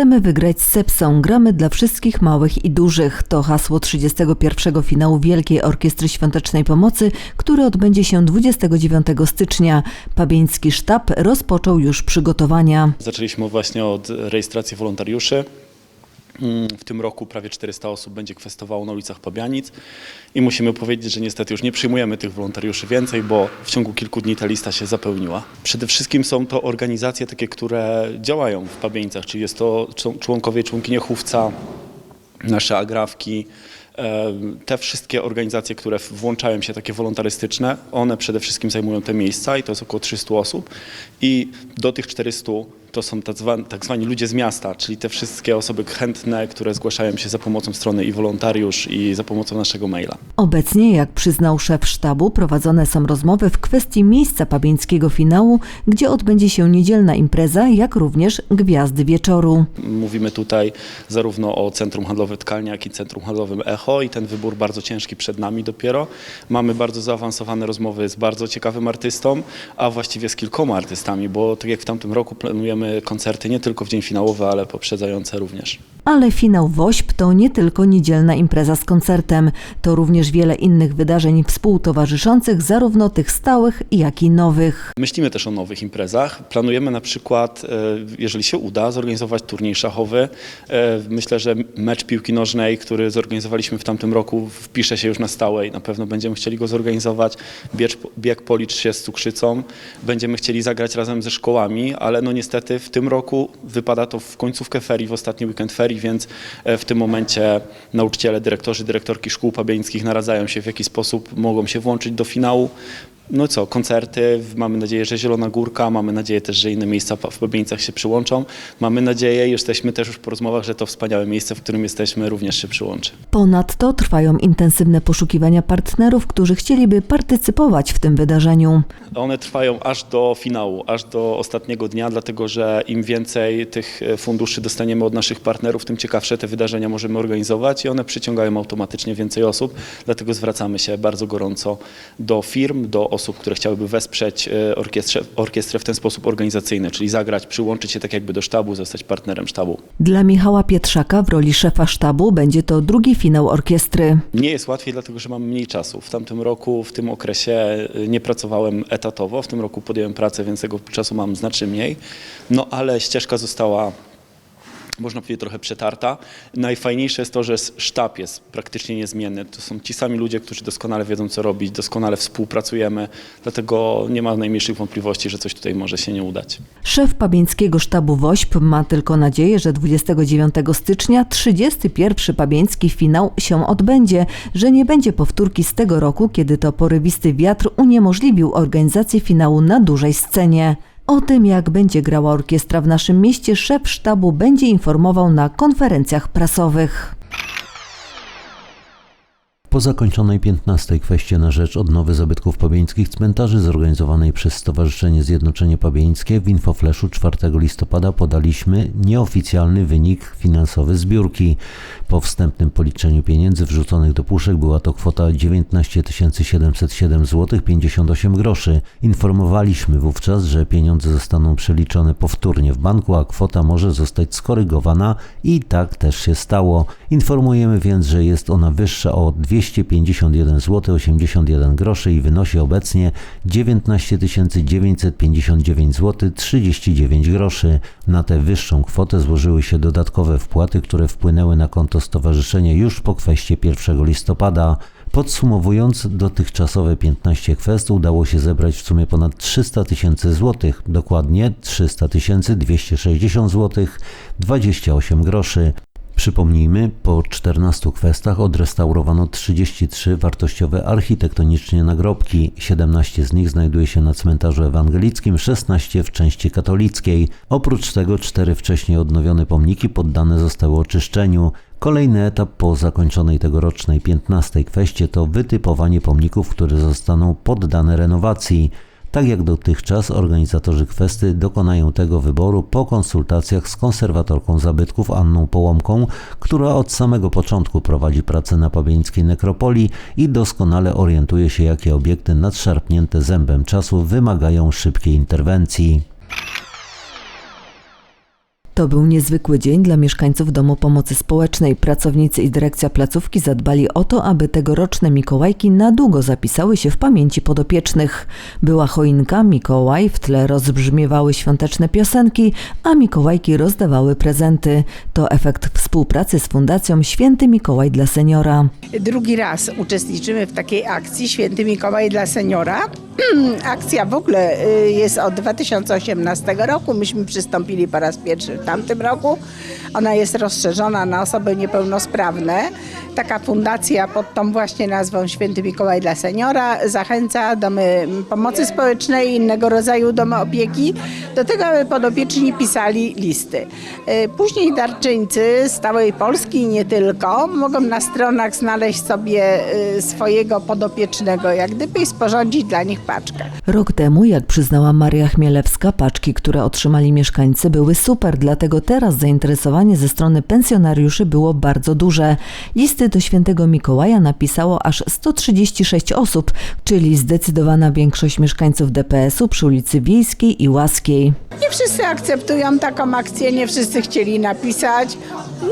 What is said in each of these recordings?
Chcemy wygrać z Sepsą, gramy dla wszystkich małych i dużych. To hasło 31. finału Wielkiej Orkiestry Świątecznej Pomocy, który odbędzie się 29 stycznia. Pabieński sztab rozpoczął już przygotowania. Zaczęliśmy właśnie od rejestracji wolontariuszy. Mm, W tym roku prawie 400 osób będzie kwestowało na ulicach Pabianic i musimy powiedzieć, że niestety już nie przyjmujemy tych wolontariuszy więcej, bo w ciągu kilku dni ta lista się zapełniła. Przede wszystkim są to organizacje takie, które działają w Pabianicach, czyli jest to czł- członkowie, członkinie chówca, nasze agrawki, te wszystkie organizacje, które włączają się takie wolontarystyczne, one przede wszystkim zajmują te miejsca i to jest około 300 osób i do tych 400 to są tak zwani, tak zwani ludzie z miasta, czyli te wszystkie osoby chętne, które zgłaszają się za pomocą strony i wolontariusz i za pomocą naszego maila. Obecnie, jak przyznał szef sztabu, prowadzone są rozmowy w kwestii miejsca pabieńskiego finału, gdzie odbędzie się niedzielna impreza, jak również gwiazdy wieczoru. Mówimy tutaj zarówno o Centrum Handlowym Tkalnia, jak i Centrum Handlowym Echo i ten wybór bardzo ciężki przed nami dopiero. Mamy bardzo zaawansowane rozmowy z bardzo ciekawym artystą, a właściwie z kilkoma artystami, bo tak jak w tamtym roku planujemy koncerty nie tylko w dzień finałowy, ale poprzedzające również. Ale finał WOŚP to nie tylko niedzielna impreza z koncertem, to również wiele innych wydarzeń współtowarzyszących, zarówno tych stałych, jak i nowych. Myślimy też o nowych imprezach. Planujemy na przykład, e, jeżeli się uda, zorganizować turniej szachowy. E, Myślę, że mecz piłki nożnej, który zorganizowaliśmy w tamtym roku, wpisze się już na stałe i na pewno będziemy chcieli go zorganizować. Bieg, bieg policz się z cukrzycą. Będziemy chcieli zagrać razem ze szkołami, ale no niestety w tym roku wypada to w końcówkę ferii, w ostatni weekend ferii, więc e, w tym momencie nauczyciele, dyrektorzy, dyrektorki szkół pabieńskich naradzają się, w jaki sposób mogą się włączyć do finału. No co, koncerty, mamy nadzieję, że Zielona Górka, mamy nadzieję też, że inne miejsca w Babieńcach się przyłączą. Mamy nadzieję, jesteśmy też już po rozmowach, że to wspaniałe miejsce, w którym jesteśmy, również się przyłączy. Ponadto trwają intensywne poszukiwania partnerów, którzy chcieliby partycypować w tym wydarzeniu. One trwają aż do finału, aż do ostatniego dnia, dlatego że im więcej tych e, funduszy dostaniemy od naszych partnerów, tym ciekawsze te wydarzenia możemy organizować i one przyciągają automatycznie więcej osób. Dlatego zwracamy się bardzo gorąco do firm, do osób, które chciałyby wesprzeć e, orkiestrę, orkiestrę w ten sposób organizacyjny, czyli zagrać, przyłączyć się tak jakby do sztabu, zostać partnerem sztabu. Dla Michała Pietrzaka w roli szefa sztabu będzie to drugi finał orkiestry. Nie jest łatwiej, dlatego że mam mniej czasu. W tamtym roku, w tym okresie y, nie pracowałem etatowo, w tym roku podjąłem pracę, więc tego czasu mam znacznie mniej. No ale ścieżka została, można powiedzieć, trochę przetarta. Najfajniejsze jest to, że sztab jest praktycznie niezmienny. To są ci sami ludzie, którzy doskonale wiedzą, co robić, doskonale współpracujemy, dlatego nie ma najmniejszych wątpliwości, że coś tutaj może się nie udać. Szef pabieńskiego sztabu WOŚP ma tylko nadzieję, że 29 stycznia 31. pabieński finał się odbędzie, że nie będzie powtórki z tego roku, kiedy to porywisty wiatr uniemożliwił organizację finału na dużej scenie. O tym, jak będzie grała orkiestra w naszym mieście, szef sztabu będzie informował na konferencjach prasowych. Po zakończonej 15. kwestii na rzecz odnowy zabytków pabieńskich cmentarzy zorganizowanej przez Stowarzyszenie Zjednoczenie Pabieńskie w Infoflashu 4 listopada podaliśmy nieoficjalny wynik finansowy zbiórki. Po wstępnym policzeniu pieniędzy wrzuconych do puszek była to kwota 19 707 zł 58 groszy. Informowaliśmy wówczas, że pieniądze zostaną przeliczone powtórnie w banku, a kwota może zostać skorygowana i tak też się stało. Informujemy więc, że jest ona wyższa o 251 zł 81 groszy i wynosi obecnie 19 959 zł 39 groszy. Na tę wyższą kwotę złożyły się dodatkowe wpłaty, które wpłynęły na konto stowarzyszenia już po kwestii 1 listopada. Podsumowując, dotychczasowe 15 kwest udało się zebrać w sumie ponad 300 tysięcy złotych, dokładnie 300 260 złotych 28 groszy. Przypomnijmy, po 14 kwestach odrestaurowano 33 wartościowe architektonicznie nagrobki. 17 z nich znajduje się na cmentarzu ewangelickim, 16 w części katolickiej. Oprócz tego cztery wcześniej odnowione pomniki poddane zostały oczyszczeniu. Kolejny etap po zakończonej tegorocznej 15 kwestie to wytypowanie pomników, które zostaną poddane renowacji. Tak jak dotychczas organizatorzy kwesty dokonają tego wyboru po konsultacjach z konserwatorką zabytków Anną Połomką, która od samego początku prowadzi pracę na pabieńskiej nekropolii i doskonale orientuje się, jakie obiekty nadszarpnięte zębem czasu wymagają szybkiej interwencji. To był niezwykły dzień dla mieszkańców Domu Pomocy Społecznej. Pracownicy i dyrekcja placówki zadbali o to, aby tegoroczne Mikołajki na długo zapisały się w pamięci podopiecznych. Była choinka, Mikołaj, w tle rozbrzmiewały świąteczne piosenki, a Mikołajki rozdawały prezenty. To efekt współpracy z Fundacją Święty Mikołaj dla Seniora. Drugi raz uczestniczymy w takiej akcji Święty Mikołaj dla Seniora. Akcja w ogóle y, jest od 2018 roku. Myśmy przystąpili po raz pierwszy w tamtym roku. Ona jest rozszerzona na osoby niepełnosprawne. Taka fundacja pod tą właśnie nazwą Święty Mikołaj dla Seniora zachęca domy pomocy społecznej i innego rodzaju domy opieki do tego, aby podopieczni pisali listy. Y, Później darczyńcy z całej Polski i nie tylko mogą na stronach znaleźć sobie y, swojego podopiecznego, jak gdyby i sporządzić dla nich paczkę. Rok temu, jak przyznała Maria Chmielewska, paczki, które otrzymali mieszkańcy, były super, dlatego teraz zainteresowanie ze strony pensjonariuszy było bardzo duże. Listy do świętego Mikołaja napisało aż 136 osób, czyli zdecydowana większość mieszkańców DPS-u przy ulicy Wiejskiej i Łaskiej. Nie wszyscy akceptują taką akcję, nie wszyscy chcieli napisać,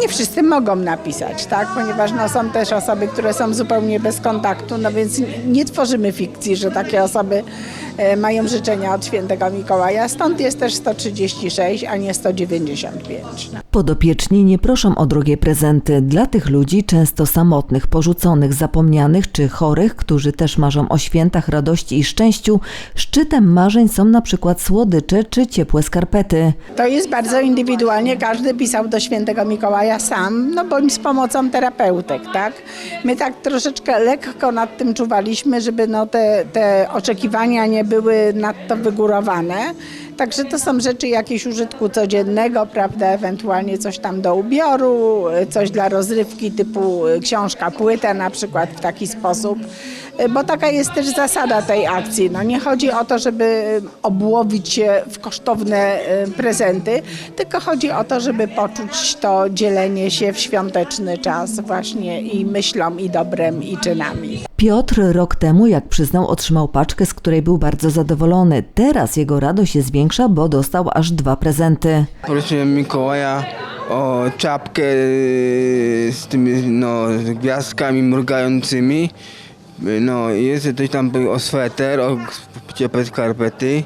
nie wszyscy mogą napisać, tak? Ponieważ no, są też osoby, które są zupełnie bez kontaktu, no więc nie- tworzymy fikcji, że takie osoby mają życzenia od świętego Mikołaja. Stąd jest też 136, a nie 195. Podopieczni nie proszą o drogie prezenty. Dla tych ludzi, często samotnych, porzuconych, zapomnianych czy chorych, którzy też marzą o świętach radości i szczęściu, szczytem marzeń są na przykład słodycze czy ciepłe skarpety. To jest bardzo indywidualnie, każdy pisał do świętego Mikołaja sam, no bądź z pomocą terapeutek, tak? My tak troszeczkę lekko nad tym czuwaliśmy, żeby no te, te oczekiwania nie były nadto wygórowane. Także to są rzeczy jakieś użytku codziennego, prawda, ewentualnie coś tam do ubioru, coś dla rozrywki typu książka, płyta na przykład w taki sposób. Bo taka jest też zasada tej akcji. No nie chodzi o to, żeby obłowić się w kosztowne e, prezenty, tylko chodzi o to, żeby poczuć to dzielenie się w świąteczny czas właśnie i myślą, i dobrem, i czynami. Piotr rok temu, jak przyznał, otrzymał paczkę, z której był bardzo zadowolony. Teraz jego radość się zwiększa, bo dostał aż dwa prezenty. Prosiłem Mikołaja o czapkę z tymi no, gwiazdkami mrugającymi. No i jeszcze coś tam był o sweter, o ciepłe skarpety.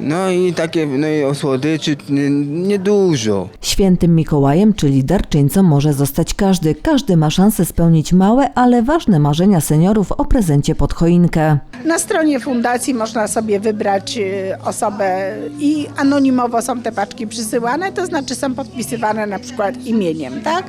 No i takie, no i o słodyczy nie- niedużo. Świętym Mikołajem, czyli darczyńcą, może zostać każdy. Każdy ma szansę spełnić małe, ale ważne marzenia seniorów o prezencie pod choinkę. Na stronie fundacji można sobie wybrać y, osobę i anonimowo są te paczki przysyłane, to znaczy są podpisywane na przykład imieniem, tak?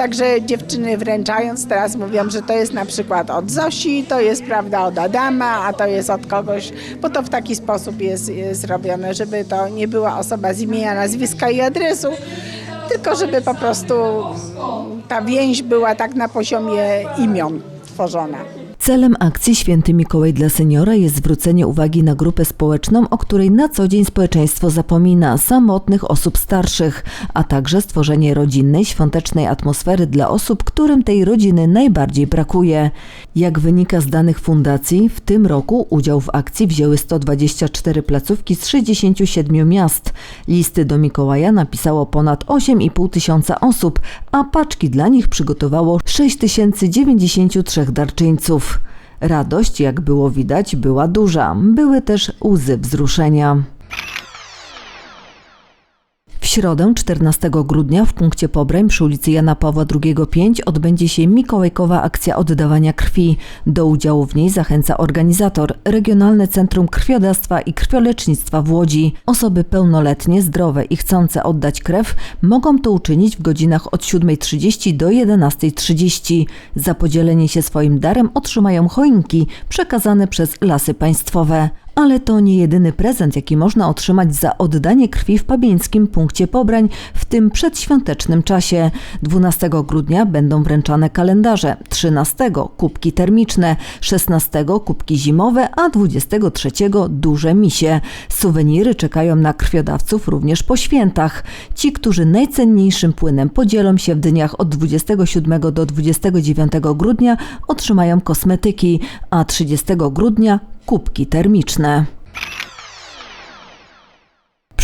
Także dziewczyny wręczając teraz mówią, że to jest na przykład od Zosi, to jest prawda od Adama, a to jest od kogoś, bo to w taki sposób jest, jest zrobione, żeby to nie była osoba z imienia, nazwiska i adresu, tylko żeby po prostu ta więź była tak na poziomie imion tworzona. Celem akcji Święty Mikołaj dla seniora jest zwrócenie uwagi na grupę społeczną, o której na co dzień społeczeństwo zapomina, samotnych osób starszych, a także stworzenie rodzinnej, świątecznej atmosfery dla osób, którym tej rodziny najbardziej brakuje. Jak wynika z danych fundacji, w tym roku udział w akcji wzięły 124 placówki z 67 miast. Listy do Mikołaja napisało ponad 8,5 tysiąca osób, a paczki dla nich przygotowało 6093 darczyńców. Radość, jak było widać, była duża. Były też łzy wzruszenia. Środę 14 grudnia w punkcie Pobrań przy ulicy Jana Pawła II 5 odbędzie się Mikołajkowa akcja oddawania krwi. Do udziału w niej zachęca organizator Regionalne Centrum Krwiodawstwa i Krwiolecznictwa w Łodzi. Osoby pełnoletnie, zdrowe i chcące oddać krew mogą to uczynić w godzinach od 7.30 do 11.30. Za podzielenie się swoim darem otrzymają choinki przekazane przez Lasy Państwowe. Ale to nie jedyny prezent, jaki można otrzymać za oddanie krwi w pabieńskim punkcie pobrań w tym przedświątecznym czasie. 12 grudnia będą wręczane kalendarze, 13 kubki termiczne, 16 kubki zimowe, a 23 duże misie. Suweniry czekają na krwiodawców również po świętach. Ci, którzy najcenniejszym płynem podzielą się w dniach od 27 do 29 grudnia, otrzymają kosmetyki, a 30 grudnia kubki termiczne.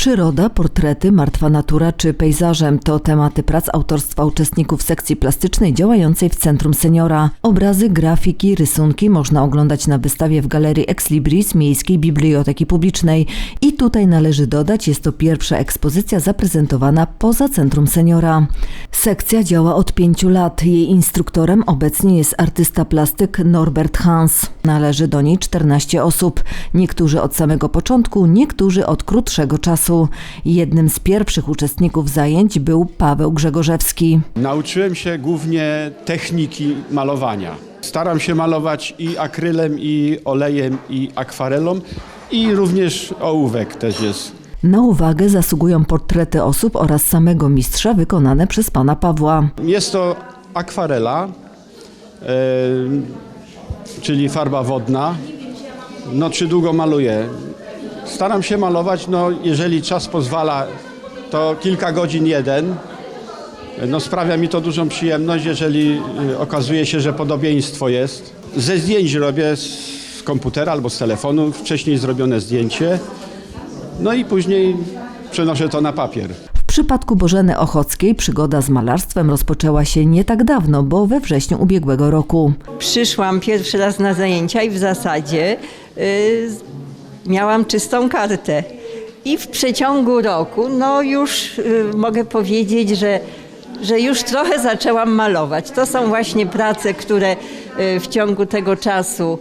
Przyroda, portrety, martwa natura czy pejzażem to tematy prac autorstwa uczestników sekcji plastycznej działającej w Centrum Seniora. Obrazy, grafiki, rysunki można oglądać na wystawie w Galerii Ex Libris Miejskiej Biblioteki Publicznej. I tutaj należy dodać, jest to pierwsza ekspozycja zaprezentowana poza Centrum Seniora. Sekcja działa od pięciu lat. Jej instruktorem obecnie jest artysta plastyk Norbert Hans. Należy do niej 14 osób. Niektórzy od samego początku, niektórzy od krótszego czasu. Jednym z pierwszych uczestników zajęć był Paweł Grzegorzewski. Nauczyłem się głównie techniki malowania. Staram się malować i akrylem, i olejem, i akwarelą, i również ołówek też jest. Na uwagę zasługują portrety osób oraz samego mistrza wykonane przez pana Pawła. Jest to akwarela, e, czyli farba wodna. No, czy długo maluję? Staram się malować, no, jeżeli czas pozwala, to kilka godzin jeden. No, sprawia mi to dużą przyjemność, jeżeli y, okazuje się, że podobieństwo jest. Ze zdjęć robię z z komputera albo z telefonu, wcześniej zrobione zdjęcie, no i później przenoszę to na papier. Przypadku Bożeny Ochockiej przygoda z malarstwem rozpoczęła się nie tak dawno, bo we wrześniu ubiegłego roku. Przyszłam pierwszy raz na zajęcia i w zasadzie y, miałam czystą kartę. I w przeciągu roku, no już y, mogę powiedzieć, że, że już trochę zaczęłam malować. To są właśnie prace, które w ciągu tego czasu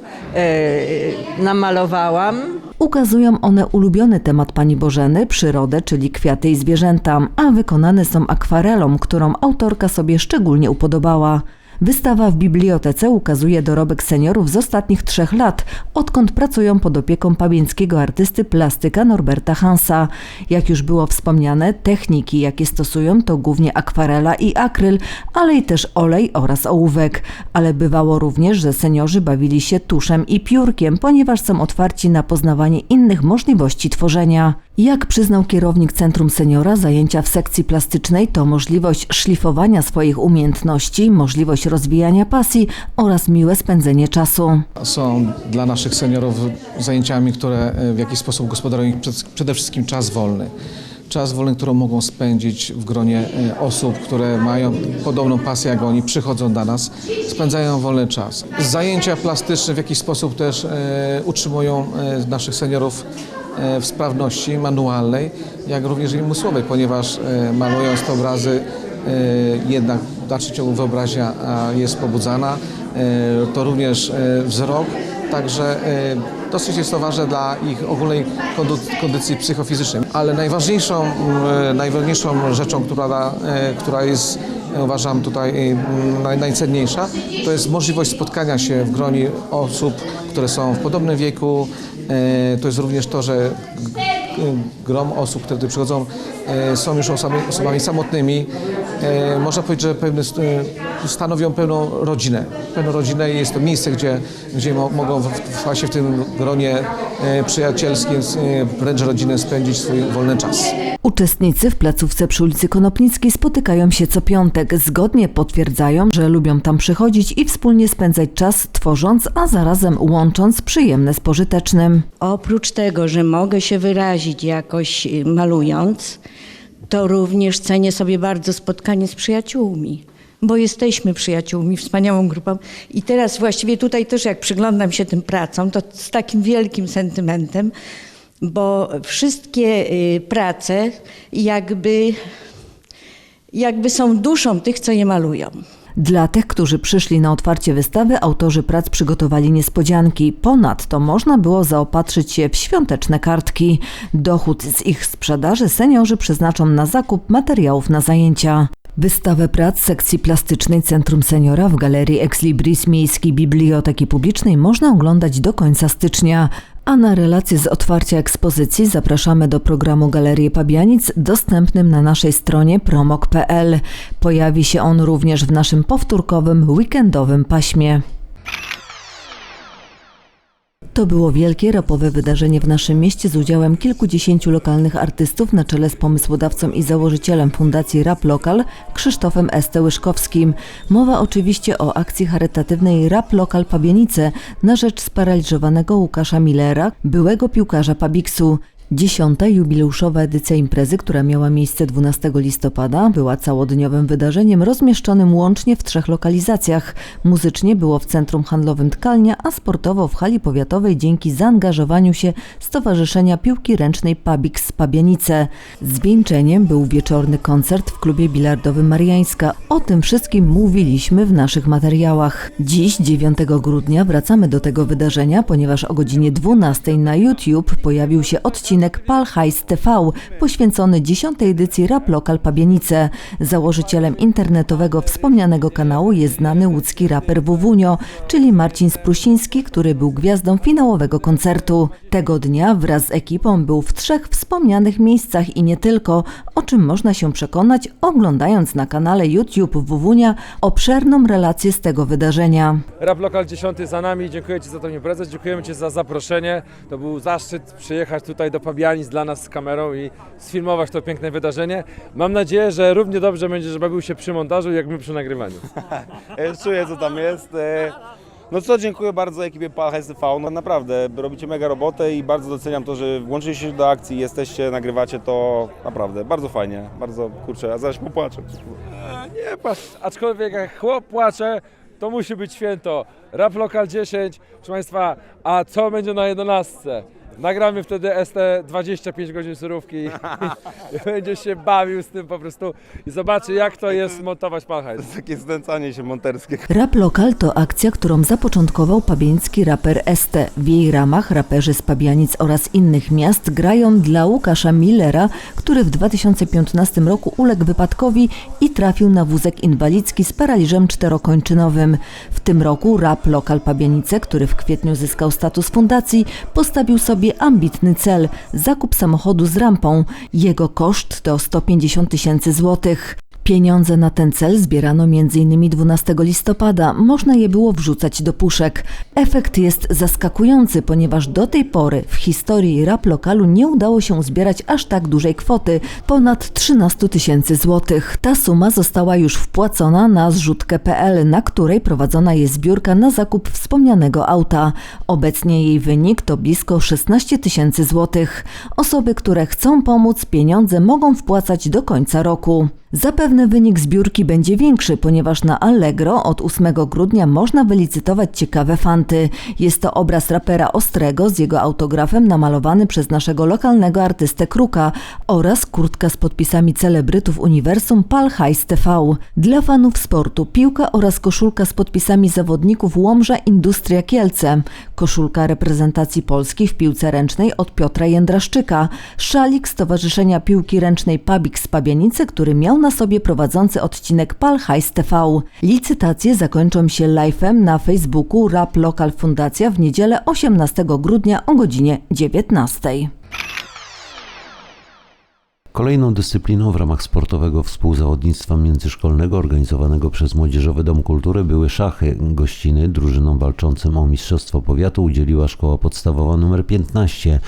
y, namalowałam. Ukazują one ulubiony temat pani Bożeny, przyrodę, czyli kwiaty i zwierzęta, a wykonane są akwarelą, którą autorka sobie szczególnie upodobała. Wystawa w bibliotece ukazuje dorobek seniorów z ostatnich trzech lat, odkąd pracują pod opieką pabieńskiego artysty plastyka Norberta Hansa. Jak już było wspomniane, techniki, jakie stosują, to głównie akwarela i akryl, ale i też olej oraz ołówek. Ale bywało również, że seniorzy bawili się tuszem i piórkiem, ponieważ są otwarci na poznawanie innych możliwości tworzenia. Jak przyznał kierownik Centrum Seniora, zajęcia w sekcji plastycznej to możliwość szlifowania swoich umiejętności, możliwość rozwijania pasji oraz miłe spędzenie czasu. są dla naszych seniorów zajęciami, które e, w jakiś sposób gospodarują ich przed- przede wszystkim czas wolny. Czas wolny, który mogą spędzić w gronie e, osób, które mają podobną pasję jak oni, przychodzą do nas, spędzają wolny czas. Zajęcia plastyczne w jakiś sposób też e, utrzymują naszych seniorów w sprawności manualnej, jak również i umysłowej, ponieważ malując te obrazy jednak w dalszym ciągu wyobraźnia a, jest pobudzana, e, to również e, wzrok, także e, dosyć jest to ważne dla ich ogólnej kondycji psychofizycznej. Ale najważniejszą, najważniejszą rzeczą, która, e, która jest e, uważam tutaj e, naj, najcenniejsza, to jest możliwość spotkania się w gronie osób, które są w podobnym wieku. E, To jest również to, że grom osób, które tu przychodzą, e, są już osobami, osobami samotnymi. E, Można powiedzieć, że pewne, e, stanowią pełną rodzinę. Pełną rodzinę i jest to miejsce, gdzie, gdzie mo, mogą właśnie w tym gronie przyjacielskim, wręcz rodzinnym spędzić swój wolny czas. Uczestnicy w placówce przy ulicy Konopnickiej spotykają się co piątek. Zgodnie potwierdzają, że lubią tam przychodzić i wspólnie spędzać czas tworząc, a zarazem łącząc przyjemne z pożytecznym. Oprócz tego, że mogę się wyrazić jakoś y, malując, to również cenię sobie bardzo spotkanie z przyjaciółmi, bo jesteśmy przyjaciółmi, wspaniałą grupą. I teraz właściwie tutaj też jak przyglądam się tym pracom, to z takim wielkim sentymentem, bo wszystkie y, prace jakby, jakby są duszą tych, co je malują. Dla tych, którzy przyszli na otwarcie wystawy, autorzy prac przygotowali niespodzianki. Ponadto można było zaopatrzyć się w świąteczne kartki. Dochód z ich sprzedaży seniorzy przeznaczą na zakup materiałów na zajęcia. Wystawę prac sekcji plastycznej Centrum Seniora w Galerii Ex Libris Miejskiej Biblioteki Publicznej można oglądać do końca stycznia. A na relacje z otwarcia ekspozycji zapraszamy do programu Galerii Pabianic dostępnym na naszej stronie promok.pl. Pojawi się on również w naszym powtórkowym weekendowym paśmie. To było wielkie rapowe wydarzenie w naszym mieście z udziałem kilkudziesięciu lokalnych artystów na czele z pomysłodawcą i założycielem Fundacji Rap Lokal Krzysztofem Estełyszkowskim. Mowa oczywiście o akcji charytatywnej Rap Lokal Pabianice na rzecz sparaliżowanego Łukasza Millera, byłego piłkarza Pabiksu. Dziesiąta jubileuszowa edycja imprezy, która miała miejsce 12 listopada, była całodniowym wydarzeniem rozmieszczonym łącznie w trzech lokalizacjach. Muzycznie było w Centrum Handlowym Tkalnia, a sportowo w hali powiatowej dzięki zaangażowaniu się Stowarzyszenia Piłki Ręcznej Pabix Pabianice. Zwieńczeniem był wieczorny koncert w klubie bilardowym Mariańska. O tym wszystkim mówiliśmy w naszych materiałach. Dziś, 9 grudnia, wracamy do tego wydarzenia, ponieważ o godzinie 12 na YouTube pojawił się odcinek Pal Hajs TV poświęcony 10. edycji Rap Lokal Pabianice. Założycielem internetowego wspomnianego kanału jest znany łódzki raper Wuwunio, czyli Marcin Sprusiński, który był gwiazdą finałowego koncertu. Tego dnia wraz z ekipą był w trzech wspomnianych miejscach i nie tylko, o czym można się przekonać oglądając na kanale YouTube Wuwunia obszerną relację z tego wydarzenia. Rap Lokal 10 za nami, dziękuję Ci za tę imprezę, dziękujemy Ci za zaproszenie. To był zaszczyt przyjechać tutaj do Pabianic dla nas z kamerą i sfilmować to piękne wydarzenie. Mam nadzieję, że równie dobrze będziesz bawił się przy montażu, jak my przy nagrywaniu. Czuję, co tam jest. E, No co, dziękuję bardzo ekipie PAL TV. No naprawdę, robicie mega robotę i bardzo doceniam to, że włączyliście się do akcji, jesteście, nagrywacie to naprawdę bardzo fajnie, bardzo kurczę, a zaraz popłaczę. Nie patrz, aczkolwiek jak chłop płacze, to musi być święto. Rap Lokal 10, proszę Państwa, a co będzie na 11? Nagramy wtedy ST 25 godzin surówki i będzie się bawił z tym po prostu i zobaczy jak to jest montować Palhajs. Takie znęcanie się monterskie. Rap Lokal to akcja, którą zapoczątkował pabieński raper ST. W jej ramach raperzy z Pabianic oraz innych miast grają dla Łukasza Millera, który w 2015 roku uległ wypadkowi i trafił na wózek inwalidzki z paraliżem czterokończynowym. W tym roku Rap Lokal Pabianice, który w kwietniu zyskał status fundacji, postawił sobie ambitny cel – zakup samochodu z rampą. Jego koszt to 150 tysięcy złotych. Pieniądze na ten cel zbierano m.in. 12 listopada. Można je było wrzucać do puszek. Efekt jest zaskakujący, ponieważ do tej pory w historii rap lokalu nie udało się zbierać aż tak dużej kwoty ponad 13 tysięcy złotych. Ta suma została już wpłacona na zrzutkę.pl, na której prowadzona jest zbiórka na zakup wspomnianego auta. Obecnie jej wynik to blisko 16 tysięcy złotych. Osoby, które chcą pomóc, pieniądze mogą wpłacać do końca roku. Zapewne wynik zbiórki będzie większy, ponieważ na Allegro od 8 grudnia można wylicytować ciekawe fanty. Jest to obraz rapera Ostrego z jego autografem namalowany przez naszego lokalnego artystę Kruka oraz kurtka z podpisami celebrytów uniwersum Pal Hajs TV. Dla fanów sportu piłka oraz koszulka z podpisami zawodników Łomża Industria Kielce, koszulka reprezentacji Polski w piłce ręcznej od Piotra Jędraszczyka, szalik Stowarzyszenia Piłki Ręcznej Pabik z Pabianicy, który miał na sobie prowadzący odcinek Pal TV. Licytacje zakończą się live'em na Facebooku Rap Lokal Fundacja w niedzielę 18 grudnia o godzinie 19. Kolejną dyscypliną w ramach sportowego współzawodnictwa międzyszkolnego organizowanego przez Młodzieżowy Dom Kultury były szachy. Gościny drużynom walczącym o Mistrzostwo Powiatu udzieliła Szkoła Podstawowa nr 15.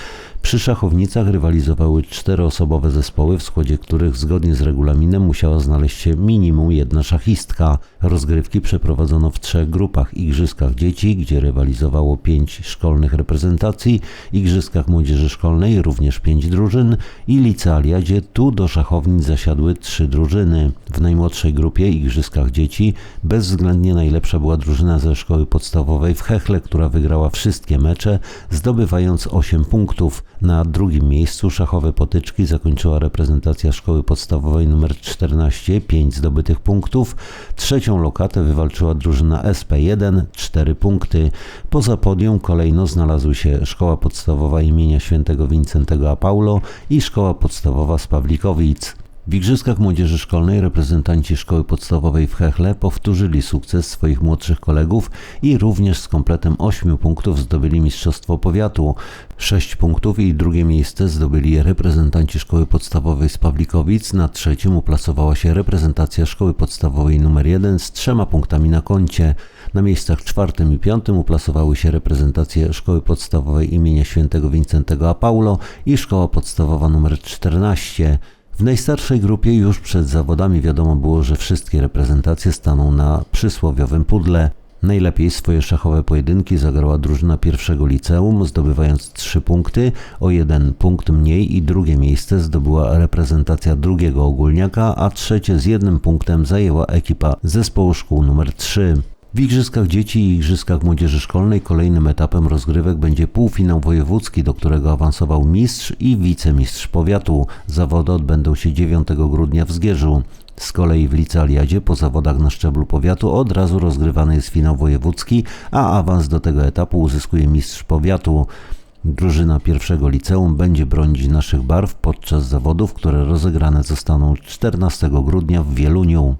Przy szachownicach rywalizowały czteroosobowe zespoły, w składzie których zgodnie z regulaminem musiała znaleźć się minimum jedna szachistka. Rozgrywki przeprowadzono w trzech grupach: Igrzyskach Dzieci, gdzie rywalizowało pięć szkolnych reprezentacji, Igrzyskach Młodzieży Szkolnej również pięć drużyn i Licealia, gdzie tu do szachownic zasiadły trzy drużyny. W najmłodszej grupie Igrzyskach Dzieci bezwzględnie najlepsza była drużyna ze szkoły podstawowej w Hechle, która wygrała wszystkie mecze, zdobywając 8 punktów. Na drugim miejscu szachowe potyczki zakończyła reprezentacja szkoły podstawowej nr 14, 5 zdobytych punktów. Trzecią lokatę wywalczyła drużyna SP1, 4 punkty. Poza podium kolejno znalazły się szkoła podstawowa imienia świętego Wincentego a Paulo i szkoła podstawowa z Pawlikowic. W Igrzyskach Młodzieży Szkolnej reprezentanci Szkoły Podstawowej w Hechle powtórzyli sukces swoich młodszych kolegów i również z kompletem 8 punktów zdobyli Mistrzostwo Powiatu. 6 punktów i drugie miejsce zdobyli reprezentanci Szkoły Podstawowej z Pawlikowic. Na trzecim uplasowała się reprezentacja Szkoły Podstawowej nr 1 z trzema punktami na koncie. Na miejscach czwartym i piątym uplasowały się reprezentacje Szkoły Podstawowej imienia świętego Wincentego a Paulo i Szkoła Podstawowa nr 14. W najstarszej grupie już przed zawodami wiadomo było, że wszystkie reprezentacje staną na przysłowiowym pudle. Najlepiej swoje szachowe pojedynki zagrała drużyna pierwszego liceum, zdobywając 3 punkty, o jeden punkt mniej i drugie miejsce zdobyła reprezentacja drugiego ogólniaka, a trzecie z jednym punktem zajęła ekipa zespołu szkół numer 3. W Igrzyskach Dzieci i Igrzyskach Młodzieży Szkolnej kolejnym etapem rozgrywek będzie półfinał wojewódzki, do którego awansował mistrz i wicemistrz powiatu. Zawody odbędą się 9 grudnia w Zgierzu. Z kolei w licealiadzie po zawodach na szczeblu powiatu od razu rozgrywany jest finał wojewódzki, a awans do tego etapu uzyskuje mistrz powiatu. Drużyna pierwszego liceum będzie bronić naszych barw podczas zawodów, które rozegrane zostaną 14 grudnia w Wieluniu.